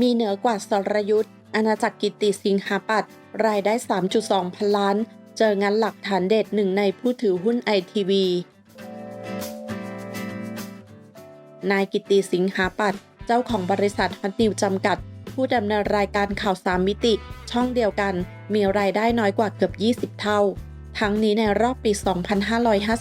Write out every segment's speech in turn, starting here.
มีเหนือกว่าสรยุทธ์อาณาจักรกิตติสิงหาปัตรายได้ 3.2 พันล้าน เจองานหลักฐานเด็ดหนึ่งในผู้ถือหุ้นไอทีวีนายกิตติสิงหาปัตเจ้าของบริษัทฮอตนิวจำกัด ผู้ดำเนินรายการข่าวสามมิติ ช่องเดียวกัน มีรายได้น้อยกว่าเกือบ 20 เท่า ทั้งนี้ในรอบปี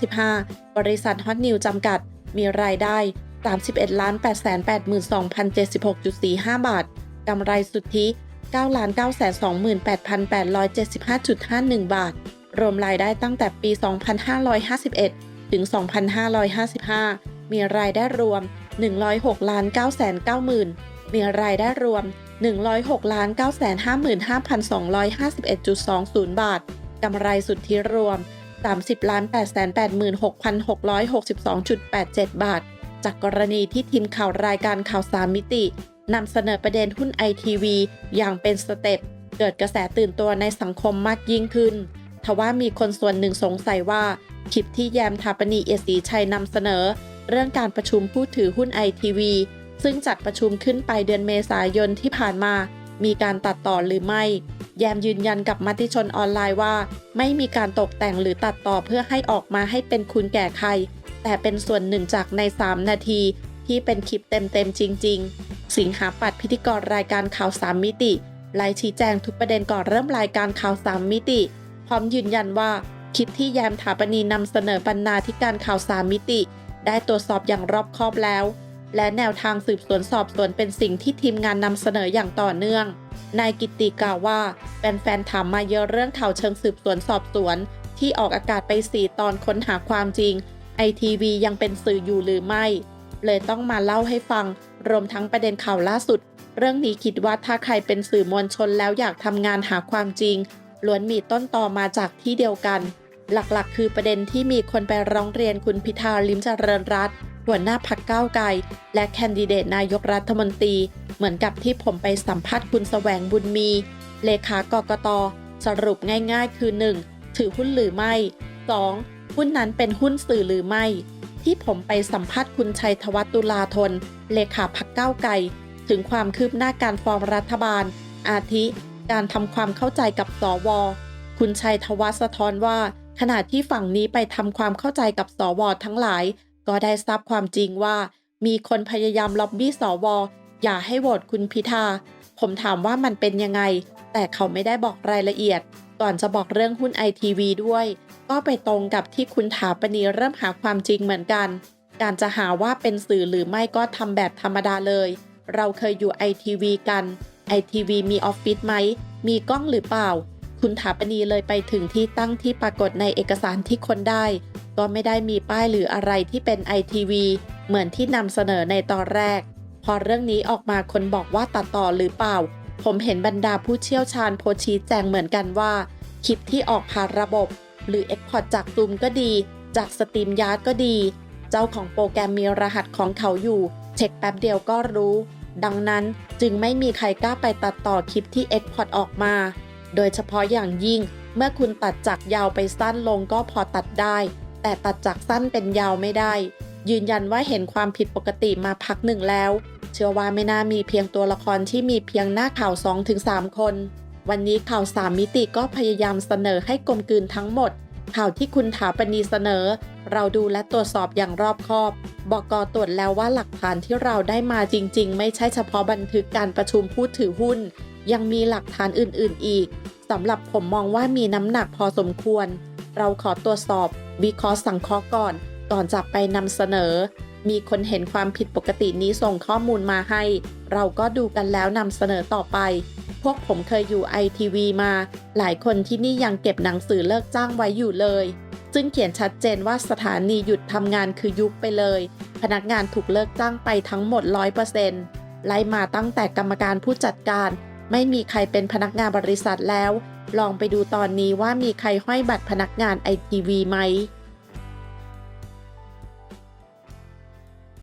2555 บริษัทฮอตนิวจำกัด มีรายได้ 31,882,076.45 บาท กำไรสุทธิ 9 928,875.51 บาท รวมรายได้ตั้งแต่ปี 2551 ถึง 2555 มีรายได้รวม 106ล้าน9 9 0 0 0 0มีรายได้รวม 106ล้าน955,251.20 บาท กำไรสุทธิรวม 30ล้าน8 8 6 6 6 2 8 7 บาท จากกรณีที่ทีมข่าวรายการข่าวสามมิตินำเสนอประเด็นหุ้นไอทีวีอย่างเป็นสเต็ป เกิดกระแสตื่นตัวในสังคมมากยิ่งขึ้น ทว่ามีคนส่วนหนึ่งสงสัยว่า คลิปที่แยมทาปนีเอสีชัยนำเสนอ เรื่องการประชุมผู้ถือหุ้นไอทีวีซึ่งจัดประชุมขึ้นไปเดือนเมษายนที่ผ่านมา มีการตัดต่อหรือไม่ แยมยืนยันกับมติชนออนไลน์ว่า ไม่มีการตกแต่งหรือตัดต่อเพื่อให้ออกมาให้เป็นคุณแก่ใคร แต่เป็นส่วนหนึ่งจากใน 3 นาที ที่เป็นคลิปเต็มๆจริง ๆ สิงหาปัดพิธีกรรายการข่าวสามมิติไลฟ์ชี้แจงทุกประเด็นก่อนเริ่มรายการข่าวสามมิติ พร้อมยืนยันว่าคลิปที่แยมถาปนีนำเสนอบรรณาธิการข่าวสามมิติ ได้ตรวจสอบอย่างรอบคอบแล้ว และแนวทางสืบสวนสอบสวนเป็นสิ่งที่ทีมงานนำเสนออย่างต่อเนื่อง นายกิติกล่าวว่าแฟนๆถามมาเยอะเรื่องข่าวเชิงสืบสวนสอบสวน ที่ออกอากาศไปสี่ตอนค้นหาความจริงไอทีวียังเป็นสื่ออยู่หรือไม่ เลยต้องมาเล่าให้ฟัง รวมทั้งประเด็นข่าวล่าสุด เรื่องนี้คิดว่าถ้าใครเป็นสื่อมวลชนแล้วอยากทำงานหาความจริงล้วนมีต้นตอมาจากที่เดียวกัน หลักๆ คือประเด็นที่มีคนไปร้องเรียนคุณพิธาลิมเจริญรัตน์ หัวหน้าพักก้าวไกล และแคนดิเดตนายกรัฐมนตรี เหมือนกับที่ผมไปสัมภาษณ์คุณแสวงบุญมี เลขากกต สรุปง่ายๆ คือ 1. ถือหุ้นหรือไม่ 2. หุ้นนั้นเป็นหุ้นสื่อหรือไม่ ที่ผมไปสัมภาษณ์คุณชัยธวัฒตุลาธน เลขาพักก้าวไกล ถึงความคืบหน้าการฟอร์มรัฐบาล อาทิการทำความเข้าใจกับสว คุณชัยธวัฒสะท้อนว่า ขณะที่ฝั่งนี้ไปทำความเข้าใจกับสวทั้งหลาย ก็ได้ทราบความจริงว่า มีคนพยายามล็อบบี้สวอย่าให้โหวตคุณพิธา ผมถามว่ามันเป็นยังไง แต่เขาไม่ได้บอกรายละเอียด ก่อนจะบอกเรื่องหุ้นไอทีวีด้วย ก็ไปตรงกับที่คุณถาปณีเริ่มหาความจริงเหมือนกัน การจะหาว่าเป็นสื่อหรือไม่ก็ทำแบบธรรมดาเลย เราเคยอยู่ไอทีวีกันไอทีวีมีออฟฟิศไหม มีกล้องหรือเปล่า คุณถาปณีเลยไปถึงที่ตั้งที่ปรากฏในเอกสารที่คนได้ ก็ไม่ได้มีป้ายหรืออะไรที่เป็นไอทีวีเหมือนที่นำเสนอในตอนแรก พอเรื่องนี้ออกมาคนบอกว่าตัดต่อหรือเปล่า ผมเห็นบรรดาผู้เชี่ยวชาญโพชี้แจงเหมือนกันว่า คลิปที่ออกผ่านระบบ หรือ Export จากซูมก็ดี จากสตรีมยาร์ดก็ดี เจ้าของโปรแกรมมีรหัสของเขาอยู่ เช็คแป๊บเดียวก็รู้ ดังนั้นจึงไม่มีใครกล้าไปตัดต่อคลิปที่ Export ออกมา โดยเฉพาะอย่างยิ่ง เมื่อคุณตัดจากยาวไปสั้นลงก็พอตัดได้ แต่ตัดจากสั้นเป็นยาวไม่ได้ ยืนยันว่าเห็นความผิดปกติมาพักหนึ่งแล้ว เชื่อว่าไม่น่ามีเพียงตัวละครที่มีเพียงหน้าข่าว 2-3 คน วันนี้ข่าวสามมิติก็พยายามเสนอให้กลมกลืนทั้งหมด ข่าวที่คุณถาปณีเสนอ เราดูและตรวจสอบอย่างรอบคอบบกตรวจแล้วว่าหลักฐานที่เราได้มาจริง ๆ ไม่ใช่เฉพาะบันทึกการประชุมผู้ถือหุ้น ยังมีหลักฐานอื่น ๆ อีกสำหรับผมมองว่ามีน้ำหนักพอสมควร เราขอตรวจสอบ วิเคราะห์สังเคราะห์ก่อนก่อนจะไปนำเสนอ มีคนเห็นความผิดปกตินี้ส่งข้อมูลมาให้ เราก็ดูกันแล้วนำเสนอต่อไป พวกผมเคยอยู่ไอทีวีมา หลายคนที่นี่ยังเก็บหนังสือเลิกจ้างไว้อยู่เลย ซึ่งเขียนชัดเจนว่าสถานีหยุดทำงานคือยุบไปเลย พนักงานถูกเลิกจ้างไปทั้งหมด 100%ไล่มาตั้งแต่กรรมการผู้จัดการ ไม่มีใครเป็นพนักงานบริษัทแล้ว ลองไปดูตอนนี้ว่ามีใครห้อยบัตรพนักงานไอทีวีไหม